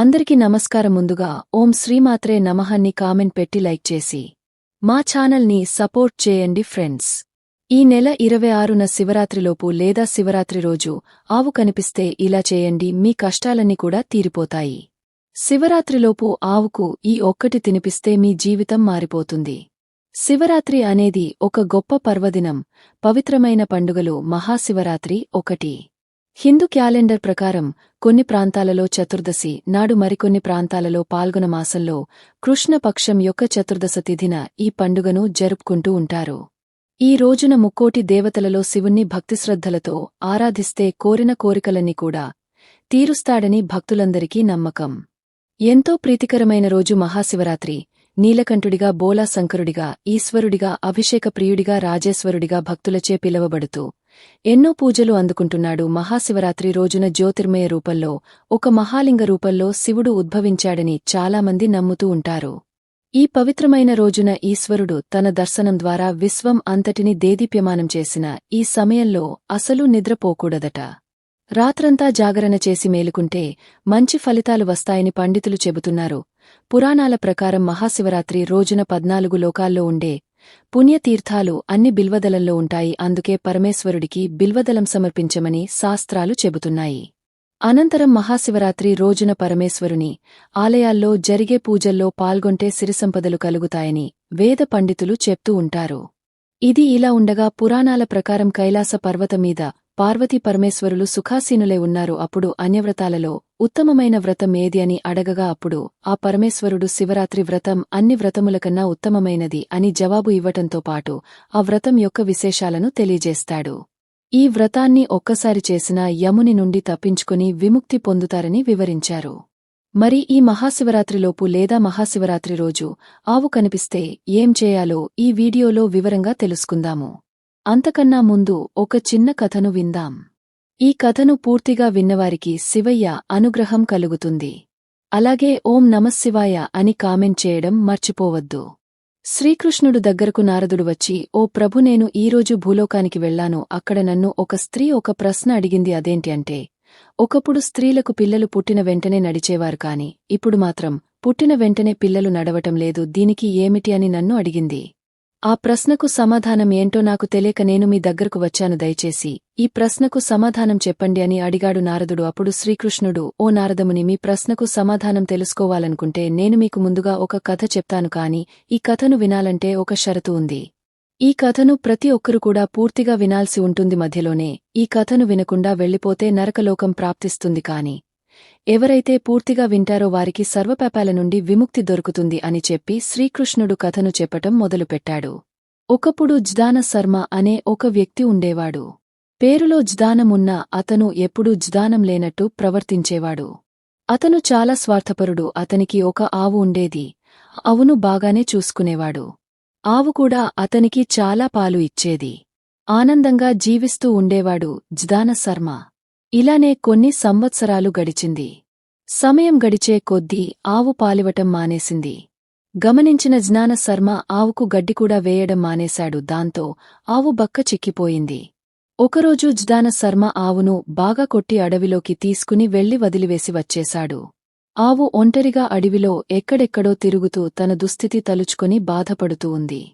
అందరికీ నమస్కారం ముందుగా ఓం శ్రీమాత్రే నమహాన్ని కామెంట్ పెట్టి లైక్ చేసి మా ఛానల్ని సపోర్ట్ చేయండి ఫ్రెండ్స్. ఈ నెల ఇరవై ఆరున శివరాత్రిలోపు లేదా శివరాత్రి రోజు ఆవు కనిపిస్తే ఇలా చేయండి మీ కష్టాలన్నీ కూడా తీరిపోతాయి. శివరాత్రిలోపు ఆవుకు ఈ ఒక్కటి తినిపిస్తే మీ జీవితం మారిపోతుంది. శివరాత్రి అనేది ఒక గొప్ప పర్వదినం పవిత్రమైన పండుగలు మహాశివరాత్రి ఒకటి. హిందూ క్యాలెండర్ ప్రకారం కొన్ని ప్రాంతాలలో చతుర్దశి నాడు మరికొన్ని ప్రాంతాలలో పాల్గొన మాసంలో కృష్ణపక్షం యొక్క చతుర్దశ తిథిన ఈ పండుగను జరుపుకుంటూ ఉంటారు. ఈ రోజున ముక్కోటి దేవతలలో శివుణ్ణి భక్తిశ్రద్ధలతో ఆరాధిస్తే కోరిన కోరికలన్నీ కూడా తీరుస్తాడని భక్తులందరికీ నమ్మకం. ఎంతో ప్రీతికరమైన రోజు మహాశివరాత్రి. నీలకంఠుడిగా బోలా శంకరుడిగా ఈశ్వరుడిగా అభిషేక ప్రియుడిగా రాజేశ్వరుడిగా భక్తులచే పిలవబడుతూ ఎన్నో పూజలు అందుకుంటున్నాడు మహాశివరాత్రి రోజున జ్యోతిర్మయ రూపంలో ఒక మహాలింగ రూపంలో శివుడు ఉద్భవించాడని చాలామంది నమ్ముతూ ఉంటారు. ఈ పవిత్రమైన రోజున ఈశ్వరుడు తన దర్శనం ద్వారా విశ్వం అంతటిని దేదీప్యమానం చేసిన ఈ సమయంలో అసలు నిద్రపోకూడదట. రాత్రంతా జాగరణ చేసి మేలుకుంటే మంచి ఫలితాలు వస్తాయని పండితులు చెబుతున్నారు. పురాణాల ప్రకారం మహాశివరాత్రి రోజున పద్నాలుగు లోకాల్లో ఉండే పుణ్యతీర్థాలు అన్ని బిల్వదలంలో ఉంటాయి. అందుకే పరమేశ్వరుడికి బిల్వదలం సమర్పించమని శాస్త్రాలు చెబుతున్నాయి. అనంతరం మహాశివరాత్రి రోజున పరమేశ్వరుని ఆలయాల్లో జరిగే పూజల్లో పాల్గొంటే సిరిసంపదలు కలుగుతాయని వేద పండితులు చెప్తూ ఉంటారు. ఇది ఇలా ఉండగా పురాణాల ప్రకారం కైలాస పర్వతం మీద పార్వతీ పరమేశ్వరులు సుఖాసీనులే ఉన్నారు. అప్పుడు అన్యవ్రతాలలో ఉత్తమమైన వ్రతం ఏది అని అడగగా అప్పుడు ఆ పరమేశ్వరుడు శివరాత్రి వ్రతం అన్ని వ్రతములకన్నా ఉత్తమమైనది అని జవాబు ఇవ్వటంతో పాటు ఆ వ్రతం యొక్క విశేషాలను తెలియజేస్తాడు. ఈ వ్రతాన్ని ఒక్కసారి చేసినా యముని నుండి తప్పించుకుని విముక్తి పొందుతారని వివరించారు. మరి ఈ మహాశివరాత్రిలోపు లేదా మహాశివరాత్రి రోజు ఆవు కనిపిస్తే ఏం చేయాలో ఈ వీడియోలో వివరంగా తెలుసుకుందాము. అంతకన్నా ముందు ఒక చిన్న కథను విందాం. ఈ కథను పూర్తిగా విన్నవారికి శివయ్య అనుగ్రహం కలుగుతుంది. అలాగే ఓం నమశివాయ అని కామెంట్ చేయడం మర్చిపోవద్దు. శ్రీకృష్ణుడు దగ్గరకు నారదుడు వచ్చి ఓ ప్రభు నేను ఈరోజు భూలోకానికి వెళ్ళాను అక్కడ నన్ను ఒక స్త్రీ ఒక ప్రశ్న అడిగింది అదేంటి అంటే ఒకప్పుడు స్త్రీలకు పిల్లలు పుట్టిన వెంటనే నడిచేవారు కాని ఇప్పుడు మాత్రం పుట్టిన వెంటనే పిల్లలు నడవటం లేదు. దీనికి ఏమిటి అని నన్ను అడిగింది. ఆ ప్రశ్నకు సమాధానం ఏంటో నాకు తెలియక నేను మీ దగ్గరకు వచ్చాను దయచేసి. ఈ ప్రశ్నకు సమాధానం చెప్పండి అని అడిగాడు నారదుడు. అప్పుడు శ్రీకృష్ణుడు ఓ నారదముని మీ ప్రశ్నకు సమాధానం తెలుసుకోవాలనుకుంటే నేను మీకు ముందుగా ఒక కథ చెప్తాను కాని ఈ కథను వినాలంటే ఒక షరతు ఉంది. ఈ కథను ప్రతి ఒక్కరు కూడా పూర్తిగా వినాల్సి ఉంటుంది మధ్యలోనే. ఈ కథను వినకుండా వెళ్ళిపోతే నరకలోకం ప్రాప్తిస్తుంది కాని ఎవరైతే పూర్తిగా వింటారో వారికి సర్వపాపాల నుండి విముక్తి దొరుకుతుంది అని చెప్పి శ్రీకృష్ణుడు కథను చెప్పటం మొదలుపెట్టాడు. ఒకప్పుడు జ్దాన శర్మ అనే ఒక వ్యక్తి ఉండేవాడు. పేరులో జ్దానమున్నా అతను ఎప్పుడూ జ్దానం లేనట్టు ప్రవర్తించేవాడు. అతను చాలా స్వార్థపరుడు అతనికి ఒక ఆవు ఉండేది. అవును బాగానే చూసుకునేవాడు. ఆవు కూడా అతనికి చాలా పాలు ఇచ్చేది. ఆనందంగా జీవిస్తూ ఉండేవాడు జ్దాన శర్మ. ఇలానే కొన్ని సంవత్సరాలు గడిచింది. సమయం గడిచే కొద్దీ ఆవు పాలివటం మానేసింది. గమనించిన జ్ఞాన శర్మ ఆవుకు గడ్డికూడా వేయడం మానేశాడు. దాంతో ఆవు బక్క చిక్కిపోయింది. ఒకరోజు జ్దాన శర్మ ఆవును బాగా కొట్టి అడవిలోకి తీసుకుని వెళ్ళి వదిలివేసి వచ్చేశాడు. ఆవు ఒంటరిగా అడవిలో ఎక్కడెక్కడో తిరుగుతూ తన దుస్థితి తలుచుకొని బాధపడుతూ ఉంది.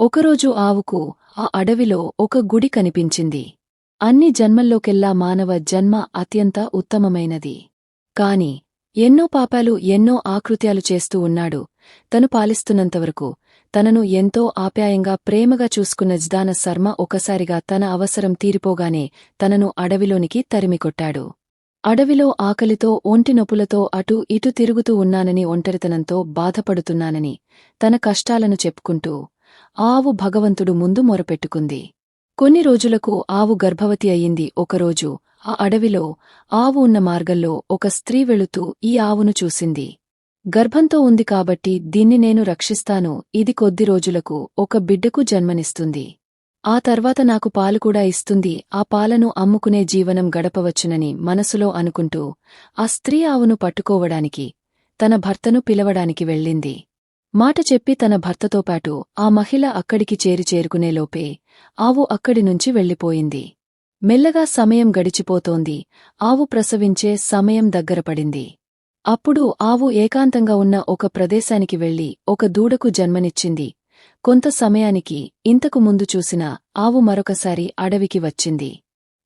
ఒకరోజు ఆవుకు ఆ అడవిలో ఒక గుడి కనిపించింది. అన్ని జన్మల్లోకెల్లా మానవ జన్మ అత్యంత ఉత్తమమైనది. కాని ఎన్నో పాపాలు ఎన్నో ఆకృత్యాలు చేస్తూ ఉన్నాడు. తను పాలిస్తున్నంతవరకు తనను ఎంతో ఆప్యాయంగా ప్రేమగా చూసుకున్న జ్దాన శర్మ ఒకసారిగా తన అవసరం తీరిపోగానే తనను అడవిలోనికి తరిమికొట్టాడు. అడవిలో ఆకలితో ఒంటి నొప్పులతో అటూ ఇటు తిరుగుతూ ఉన్నానని ఒంటరితనంతో బాధపడుతున్నానని తన కష్టాలను చెప్పుకుంటూ ఆవు భగవంతుడు ముందు మొరపెట్టుకుంది. కొన్ని రోజులకు ఆవు గర్భవతి అయింది. ఒకరోజు ఆ అడవిలో ఆవు ఉన్న మార్గంలో ఒక స్త్రీ వెళుతూ ఈ ఆవును చూసింది. గర్భంతో ఉంది కాబట్టి దీన్ని నేను రక్షిస్తాను. ఇది కొద్ది రోజులకు ఒక బిడ్డకు జన్మనిస్తుంది. ఆ తర్వాత నాకు పాలు కూడా ఇస్తుంది. ఆ పాలను అమ్ముకునే జీవనం గడపవచ్చునని మనసులో అనుకుంటూ ఆ స్త్రీ ఆవును పట్టుకోవడానికి తన భర్తను పిలవడానికి వెళ్ళింది. మాట చెప్పి తన భర్తతో పాటు ఆ మహిళ అక్కడికి చేరి చేరుకునేలోపే ఆవు అక్కడి నుంచి వెళ్ళిపోయింది. మెల్లగా సమయం గడిచిపోతోంది. ఆవు ప్రసవించే సమయం దగ్గరపడింది అప్పుడు ఆవు ఏకాంతంగా ఉన్న ఒక ప్రదేశానికి వెళ్ళి ఒక దూడకు జన్మనిచ్చింది. కొంత సమయానికి ఇంతకు ముందు చూసిన ఆవు మరొకసారి అడవికి వచ్చింది.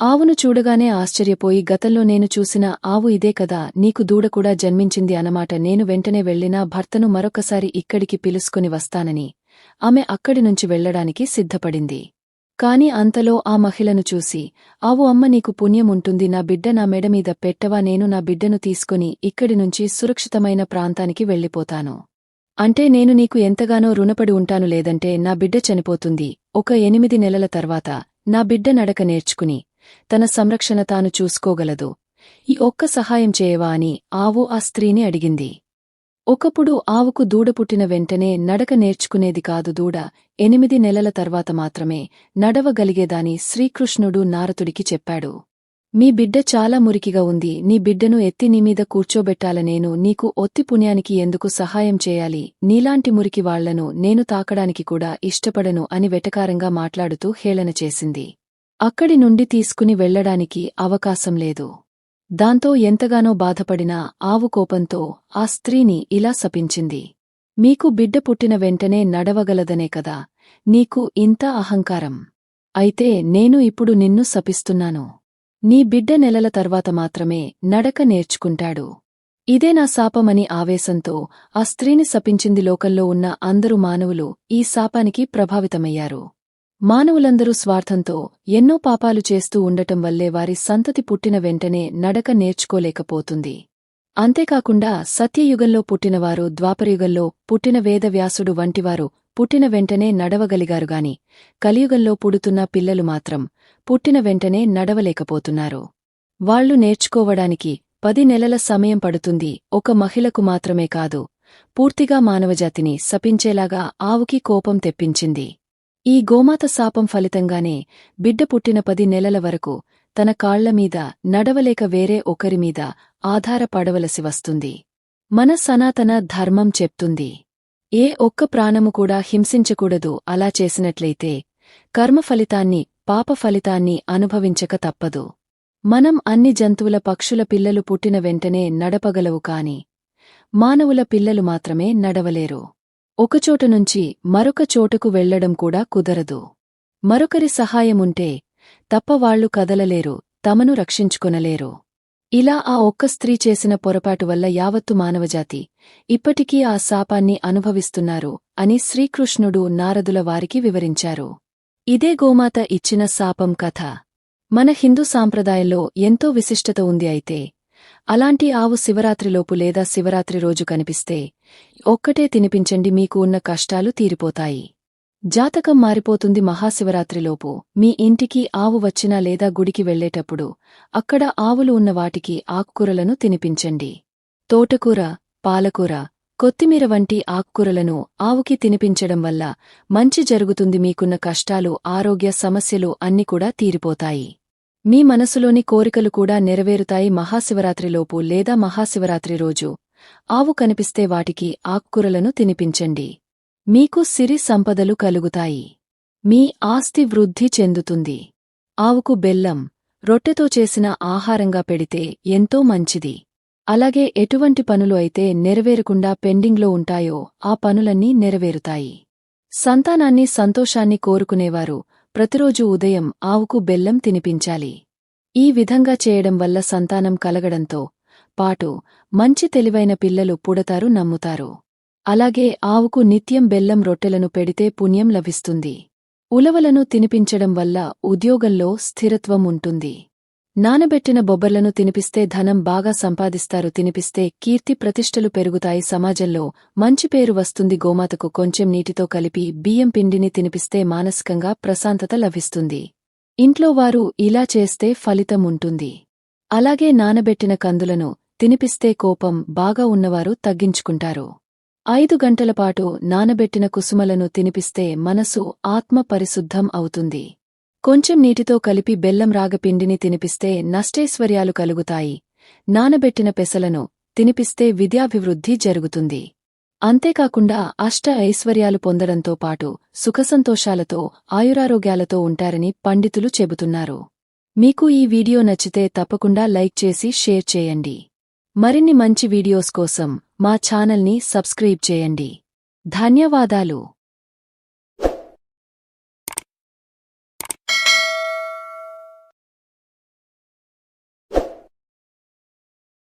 ఆవును చూడగానే ఆశ్చర్యపోయి గతంలో నేను చూసిన ఆవు ఇదే కదా నీకు దూడ కూడా జన్మించింది అనమాట నేను వెంటనే వెళ్ళినా భర్తను మరొకసారి ఇక్కడికి పిలుసుకుని వస్తానని. ఆమె అక్కడి నుంచి వెళ్ళడానికి సిద్ధపడింది. కాని అంతలో ఆ మహిళను చూసి ఆవు అమ్మ నీకు పుణ్యం ఉంటుంది నా బిడ్డ నా మెడమీద పెట్టవా నేను నా బిడ్డను తీసుకుని ఇక్కడి నుంచి సురక్షితమైన ప్రాంతానికి వెళ్ళిపోతాను. అంటే నేను నీకు ఎంతగానో రుణపడి ఉంటాను లేదంటే నా బిడ్డ చనిపోతుంది. ఒక ఎనిమిది నెలల తర్వాత నా బిడ్డ నడక నేర్చుకుని తన సంరక్షణ తాను చూసుకోగలదు. ఈ ఒక్క సహాయం చేయవా అని ఆవు ఆ స్త్రీని అడిగింది. ఒకప్పుడు ఆవుకు దూడ పుట్టిన వెంటనే నడక నేర్చుకునేది కాదు దూడ. ఎనిమిది నెలల తర్వాత మాత్రమే నడవగలిగేదాని శ్రీకృష్ణుడు నారతుడికి చెప్పాడు. మీ బిడ్డ చాలా మురికిగా ఉంది. నీ బిడ్డను ఎత్తి నీమీద కూర్చోబెట్టాలనేను నీకు ఒత్తి పుణ్యానికి ఎందుకు సహాయం చేయాలి? నీలాంటి మురికి వాళ్ళను నేను తాకడానికి కూడా ఇష్టపడను అని వెటకారంగా మాట్లాడుతూ హేళన చేసింది. అక్కడి నుండి తీసుకుని వెళ్ళడానికి అవకాశం లేదు. దాంతో ఎంతగానో బాధపడిన ఆవు కోపంతో ఆ స్త్రీని ఇలా శపించింది. మీకు బిడ్డ పుట్టిన వెంటనే నడవగలదనే కదా నీకు ఇంత అహంకారం. అయితే నేను ఇప్పుడు నిన్ను శపిస్తున్నాను. నీ బిడ్డ నెలల తర్వాత మాత్రమే నడక నేర్చుకుంటాడు. ఇదే నా శాపమని ఆవేశంతో ఆ స్త్రీని శపించింది లోకంలో ఉన్న అందరు మానవులు ఈ శాపానికి ప్రభావితమయ్యారు. మానవులందరూ స్వార్థంతో ఎన్నో పాపాలు చేస్తూ ఉండటం వల్లే వారి సంతతి పుట్టిన వెంటనే నడక నేర్చుకోలేకపోతుంది. అంతేకాకుండా సత్యయుగంలో పుట్టినవారు ద్వాపరయుగంలో పుట్టిన వేదవ్యాసుడు వంటివారు పుట్టిన వెంటనే నడవగలిగారుగాని కలియుగంలో పుడుతున్న పిల్లలు మాత్రం పుట్టిన వెంటనే నడవలేకపోతున్నారు. వాళ్ళు నేర్చుకోవడానికి పది నెలల సమయం పడుతుంది ఒక మహిళకు మాత్రమే కాదు పూర్తిగా మానవజాతిని శపించేలాగా ఆవుకి కోపం తెప్పించింది. ఈ గోమాత శాపం ఫలితంగానే బిడ్డ పుట్టిన పది నెలల వరకు తన కాళ్ళమీద నడవలేక వేరే ఒకరిమీద ఆధారపడవలసి వస్తుంది. మన సనాతన ధర్మం చెప్తుంది. ఏ ఒక్క ప్రాణము కూడా హింసించకూడదు. అలా చేసినట్లయితే కర్మ ఫలితాన్ని పాప ఫలితాన్ని అనుభవించక తప్పదు. మనం అన్ని జంతువుల పక్షుల పిల్లలు పుట్టిన వెంటనే నడపగలవు కాని మానవుల పిల్లలు మాత్రమే నడవలేరు. ఒకచోట నుంచి మరొక చోటకు వెళ్ళడం కూడా కుదరదు. మరొకరి సహాయముంటే తప్ప వాళ్ళు కదలలేరు తమను రక్షించుకొనలేరు. ఇలా ఆ ఒక్క స్త్రీ చేసిన పొరపాటు వల్ల యావత్తు మానవజాతి ఇప్పటికీ ఆ శాపాన్ని అనుభవిస్తున్నారు అని శ్రీకృష్ణుడు నారదుల వారికి వివరించారు. ఇదే గోమాత ఇచ్చిన శాపం కథ. మన హిందూ సాంప్రదాయంలో ఎంతో విశిష్టత ఉంది అయితే అలాంటి ఆవు శివరాత్రిలోపు లేదా శివరాత్రి రోజు కనిపిస్తే ఒక్కటే తినిపించండి మీకు ఉన్న కష్టాలు తీరిపోతాయి. జాతకం మారిపోతుంది మహాశివరాత్రిలోపు. మీ ఇంటికి ఆవు వచ్చినా లేదా గుడికి వెళ్ళేటప్పుడు అక్కడ ఆవులు ఉన్న వాటికి ఆకుకూరలను తినిపించండి. తోటకూర పాలకూర కొత్తిమీర వంటి ఆకుకూరలను ఆవుకి తినిపించడం వల్ల మంచి జరుగుతుంది మీకున్న కష్టాలు ఆరోగ్య సమస్యలు అన్ని కూడా తీరిపోతాయి. మీ మనసులోని కోరికలు కూడా నెరవేరుతాయి మహాశివరాత్రిలోపు లేదా మహాశివరాత్రి రోజు. ఆవు కనిపిస్తే వాటికి ఆకుకూరలను తినిపించండి. మీకు సిరి సంపదలు కలుగుతాయి. మీ ఆస్తి వృద్ధి చెందుతుంది. ఆవుకు బెల్లం రొట్టెతో చేసిన ఆహారంగా పెడితే ఎంతో మంచిది. అలాగే ఎటువంటి పనులు అయితే నెరవేరకుండా పెండింగ్లో ఉంటాయో ఆ పనులన్నీ నెరవేరుతాయి. సంతానాన్ని సంతోషాన్ని కోరుకునేవారు. ప్రతిరోజు ఉదయం ఆవుకు బెల్లం తినిపించాలి. ఈ విధంగా చేయడం వల్ల సంతానం కలగడంతో పాటు మంచి తెలివైన పిల్లలు పుడతారు నమ్ముతారు. అలాగే ఆవుకు నిత్యం బెల్లం రొట్టెలను పెడితే పుణ్యం లభిస్తుంది. ఉలవలను తినిపించడం వల్ల ఉద్యోగంలో స్థిరత్వం ఉంటుంది. నానబెట్టిన బొబ్బర్లను తినిపిస్తే ధనం బాగా సంపాదిస్తారు. తినిపిస్తే కీర్తి ప్రతిష్టలు పెరుగుతాయి. సమాజంలో మంచి పేరు వస్తుంది. గోమాతకు కొంచెం నీటితో కలిపి బియ్యం పిండిని తినిపిస్తే మానసికంగా ప్రశాంతత లభిస్తుంది. ఇంట్లో వారు ఇలా చేస్తే ఫలితం ఉంటుంది. అలాగే నానబెట్టిన కందులను తినిపిస్తే కోపం బాగా ఉన్నవారు తగ్గించుకుంటారు. ఐదు గంటలపాటు నానబెట్టిన కుసుమలను తినిపిస్తే మనసు ఆత్మ పరిశుద్ధం అవుతుంది. కొంచెం నీటితో కలిపి బెల్లం రాగపిండిని తినిపిస్తే నష్టైశ్వర్యాలు కలుగుతాయి. నానబెట్టిన పెసలను తినిపిస్తే విద్యాభివృద్ధి జరుగుతుంది. అంతేకాకుండా అష్ట ఐశ్వర్యాలు పొందడంతో పాటు సుఖసంతోషాలతో ఆయురారోగ్యాలతో ఉంటారని పండితులు చెబుతున్నారు. మీకు ఈ వీడియో నచ్చితే తప్పకుండా లైక్ చేసి షేర్ చేయండి. మరిన్ని మంచి వీడియోస్ కోసం మా ఛానల్ని సబ్స్క్రైబ్ చేయండి. ధన్యవాదాలు.